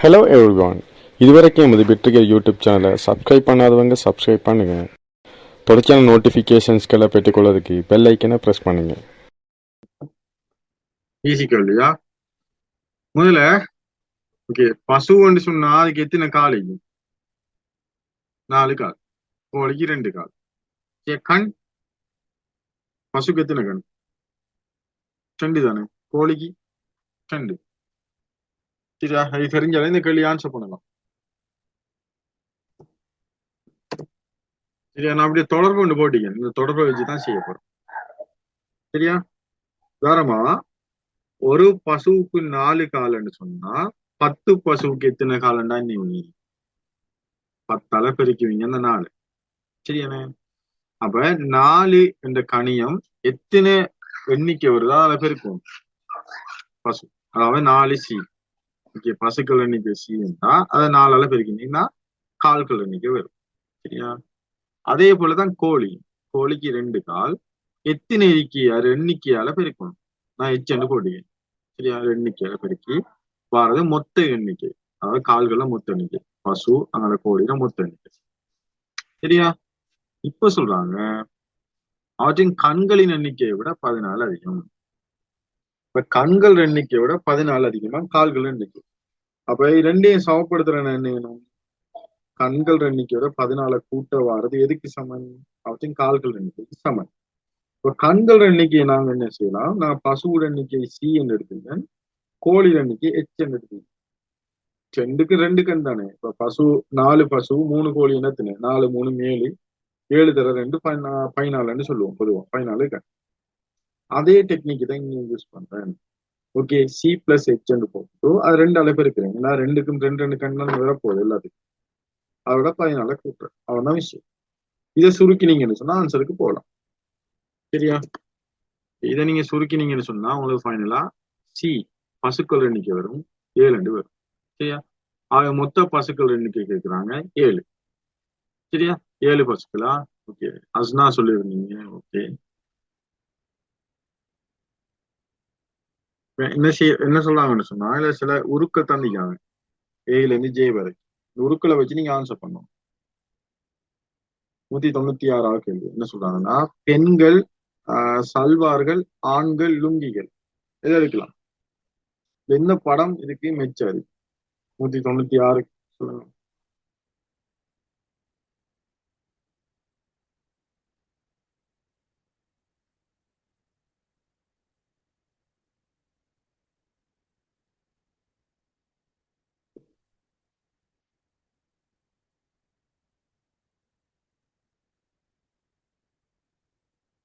Hello everyone இதுவரைக்கும் எமது வெற்றிகர் யூடியூப் சேனலை சப்ஸ்கிரைப் பண்ணாதவங்க சப்ஸ்கிரைப் பண்ணுங்க. தொடர்ச்சியான நோட்டிஃபிகேஷன்ஸ்களை பெற்றுக்கொள்வதற்கு பெல் ஐக்கனை ப்ரெஸ் பண்ணுங்க. ஈஸி இல்லையா முதல்ல ஓகே பசுன்னு சொன்னா அதுக்கு எத்தனை காலைக்கு நாலு கால். கோழிக்கு ரெண்டு கால். கண்? பசுக்கு எத்தனை கண்? ரெண்டு தானே. கோழிக்கு? ரெண்டு. சரியா அது தெரிஞ்சாலே இந்த கேள்வி ஆன்சர் பண்ணலாம் சரியா நான் அப்படியே தொடர்பு கொண்டு போட்டீங்க இந்த தொடர்பை வச்சுதான் செய்ய போறேன் சரியா வேறமா ஒரு பசுவுக்கு நாலு காலன்னு சொன்னா பத்து பசுவுக்கு எத்தனை காலண்டா நீங்க பத்தால பெருக்குவீங்க அந்த நாலு. சரியானே அப்ப நாலு என்ற கணியம் எத்தனை எண்ணிக்கை வருதோ அதை பெருக்கும் பசு அதாவது நாலு சி ஓகே பசுக்கள் எண்ணிக்கை சி இருந்தா அதை நாலால பெருக்கினீங்கன்னா கால்கள் எண்ணிக்கை வரும். சரியா? அதே போலதான் கோழி. கோழிக்கு ரெண்டு கால் எத்தனை எண்ணிக்கையார் எண்ணிக்கையால பெருக்கணும் நான் எச்சண்டு போடுவேன் சரியா? எண்ணிக்கையால பெருக்கி வாரது மொத்த எண்ணிக்கை. அதாவது கால்கள மொத்த எண்ணிக்கை. பசு அந்த கோழியில மொத்த எண்ணிக்கை. சரியா? இப்ப சொல்றாங்க அவற்றின் கண்களின் எண்ணிக்கையை விட பதினாலு அதிகம். இப்ப கண்கள் எண்ணிக்கையை விட பதினாலு அதிகமா கால்கள் எண்ணிக்கை. அப்ப ரெண்டையும் சமப்படுத்துற என்ன கண்கள் எண்ணிக்கையை விட பதினாலு கூட்ட வாரது எதுக்கு சமன்? அவற்றையும் கால்கள் எண்ணிக்கைக்கு சமன். இப்ப கண்கள் எண்ணிக்கையை நாங்க என்ன செய்யலாம்? நான் பசுவோட எண்ணிக்கை சி என்று எடுத்துங்க கோழி எண்ணிக்கை எச் என்று எடுத்துங்க ரெண்டுக்கு ரெண்டு கண் தானே? இப்ப பசு நாலு பசு மூணு கோழி என்னத்துனே நாலு மூணு மேலு ஏழு தர ரெண்டு பதினா பதினாலுன்னு சொல்லுவோம் பொதுவாக பதினாலு கண். அதே டெக்னிக் தான் இங்க யூஸ் பண்றேன். ஓகே சி பிளஸ் ஹெச்ன்னு போட்டு அது ரெண்டு அளவு இருக்கிறேன் ஏன்னா ரெண்டுக்கும் ரெண்டு ரெண்டு கண் வரப்போகுது எல்லாத்துக்கும். அதோட பதினால கூட்டுறேன். அவ்வளவுதான் விஷயம். இதை சுருக்கினீங்கன்னு சொன்னா ஆன்சருக்கு போகலாம். சரியா? இதை நீங்க சுருக்கினீங்கன்னு சொன்னா உங்களுக்கு ஃபைனலா சி பசுக்கள் எண்ணிக்கை வரும். ஏழு ரெண்டு வரும். சரியா? ஆக மொத்த பசுக்கள் எண்ணிக்கை கேட்கிறாங்க ஏழு. சரியா? ஏழு பசுக்களா? ஓகே அஸ்னா சொல்லியிருந்தீங்க. ஓகே என்ன செய்ய என்ன சொல்றாங்கன்னு சொன்னா இல்ல சில உருக்கள் தந்திக்காங்க ஏல இருந்து ஜே வரை. இந்த உருக்களை வச்சு நீங்க ஆன்சர் பண்ணணும். நூத்தி தொண்ணூத்தி ஆறாவது கேள்வி. என்ன சொல்றாங்கன்னா பெண்கள் ஆஹ் சல்வார்கள் ஆண்கள் லுங்கிகள். எதை எடுக்கலாம். எந்த படம் இதுக்கு மெச்சாரு நூத்தி தொண்ணூத்தி ஆறு சொல்லுங்க.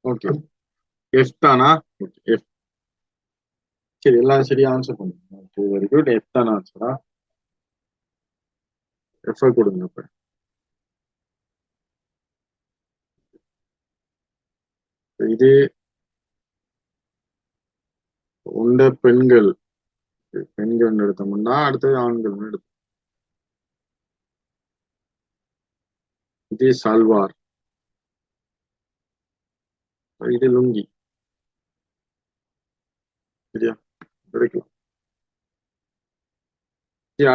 ஓகே எஃப் தானா? எஃப் சரி எல்லாம் சரியா ஆன்சர் பண்ணுங்க ஓகே வெரி குட் எஃப் தானா ஆன்சரா எஃப் கொடுங்க இப்போ இது உண்ட பெண்கள். பெண்கள் எடுத்தோம்னா அடுத்தது ஆண்கள் எடுத்தோம். இது சல்வார். இது லுங்கி சரியா கிடைக்கும் சரி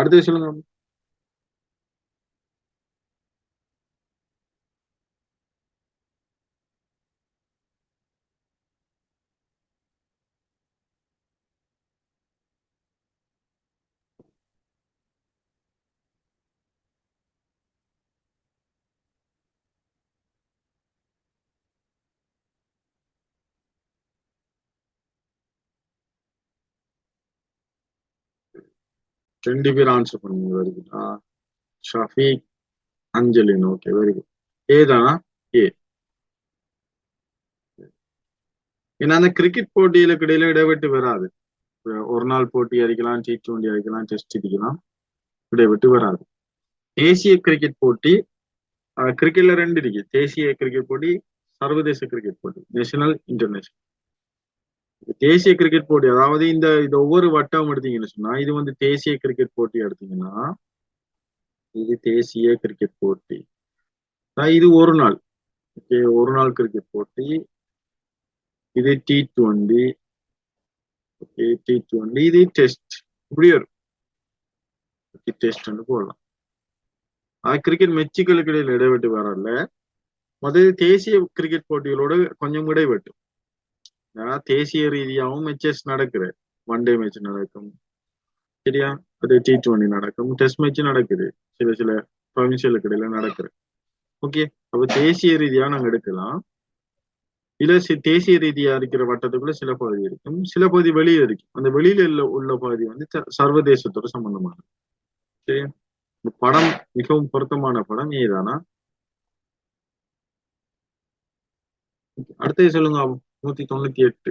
ரெண்டு பேர் ஆன்சர் பண்ணுங்க வெரி குட் ஷஃபீக் அஞ்சலின் ஓகே வெரி குட் ஏதானா ஏ. ஏன்னா அந்த கிரிக்கெட் போட்டியில இடையில இடைவெட்டு வராது. ஒரு நாள் போட்டி அடிக்கலாம் டி டுவெண்டி அடிக்கலாம் டெஸ்ட் அடிக்கலாம் இடைவெட்டு வராது. தேசிய கிரிக்கெட் போட்டி கிரிக்கெட்ல ரெண்டு இருக்கு. தேசிய கிரிக்கெட் போட்டி சர்வதேச கிரிக்கெட் போட்டி நேஷனல் இன்டர்நேஷனல் தேசிய கிரிக்கெட் போட்டி அதாவது இந்த இது ஒவ்வொரு வட்டம் எடுத்தீங்கன்னு சொன்னா இது வந்து தேசிய கிரிக்கெட் போட்டி எடுத்தீங்கன்னா இது தேசிய கிரிக்கெட் போட்டி. இது ஒரு நாள். ஓகே ஒரு நாள் கிரிக்கெட் போட்டி. இது T twenty okay T twenty இது டெஸ்ட் இப்படி வரும். வந்து போடலாம். அது கிரிக்கெட் மெச்சுக்களுக்கு இடையில் இடைவெட்டு வரல முதல் தேசிய கிரிக்கெட் போட்டிகளோட கொஞ்சம் இடைவெட்டு ஏன்னா தேசிய ரீதியாகவும் மேட்சஸ் நடக்குது. ஒன் டே மேட்ச் நடக்கும். சரியா? அது டி டுவெண்ட்டி நடக்கும். டெஸ்ட் மேட்ச் நடக்குது. சில சில ப்ரொவின்சியலுக்கு இடையில நடக்குது. ஓகே அப்ப தேசிய ரீதியா நாங்க எடுக்கலாம். இல்ல சி- தேசிய ரீதியா இருக்கிற வட்டத்துக்குள்ள சில பகுதி இருக்கும். சில பகுதி வெளியே இருக்கும். அந்த வெளியில உள்ள பகுதி வந்து சர்வதேசத்தோட சம்பந்தமானது. சரியா? இந்த படம் மிகவும் பொருத்தமான படம் ஏதானா அடுத்தது சொல்லுங்க நூத்தி தொண்ணூத்தி எட்டு.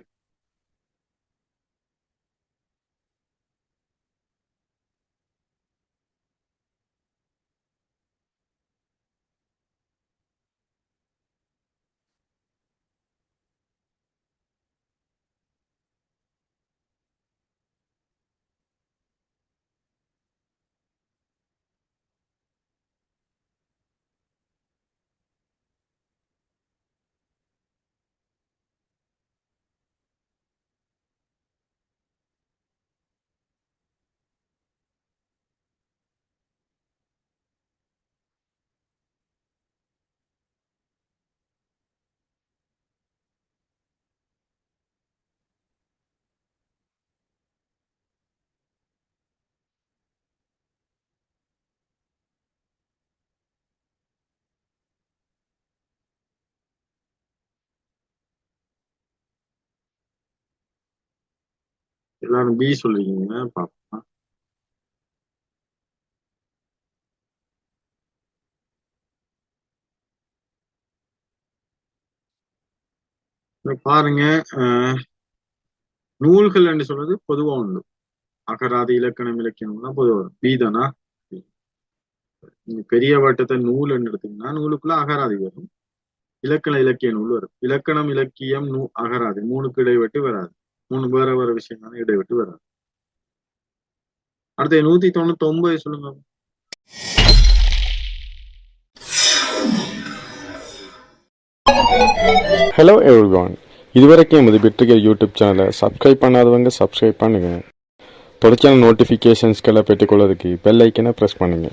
எல்லாரும் பி சொல்லிருக்கீங்க பாப்போம். பாருங்க அஹ், நூல்கள் என்று சொல்றது பொதுவா உண்டு அகராதி இலக்கணம் இலக்கியம்னா பொதுவா வரும் பி தானா? நீங்க பெரிய வட்டத்தை நூல் எடுத்தீங்கன்னா நூலுக்குள்ள அகராதி வரும். இலக்கண இலக்கிய நூல் வரும். இலக்கணம் இலக்கியம் நூ அகராதி. மூணுக்கு இடைவெட்டு வராது. மூணு வேற வேற விஷயங்கள் இடைவிட்டு வராது. அடுத்து நூத்தி தொண்ணூத்தி ஒன்பது சொல்லுங்க. ஹலோ எவ்ரிவான் இதுவரைக்கும் எமது பெற்றுகிற யூடியூப் சேனலை சப்ஸ்கிரைப் பண்ணாதவங்க சப்ஸ்கிரைப் பண்ணுங்க. தொடர்ச்சியான நோட்டிஃபிகேஷன்ஸ்களை பெற்றுக்கொள்வதற்கு பெல் ஐக்கனை ப்ரெஸ் பண்ணுங்க.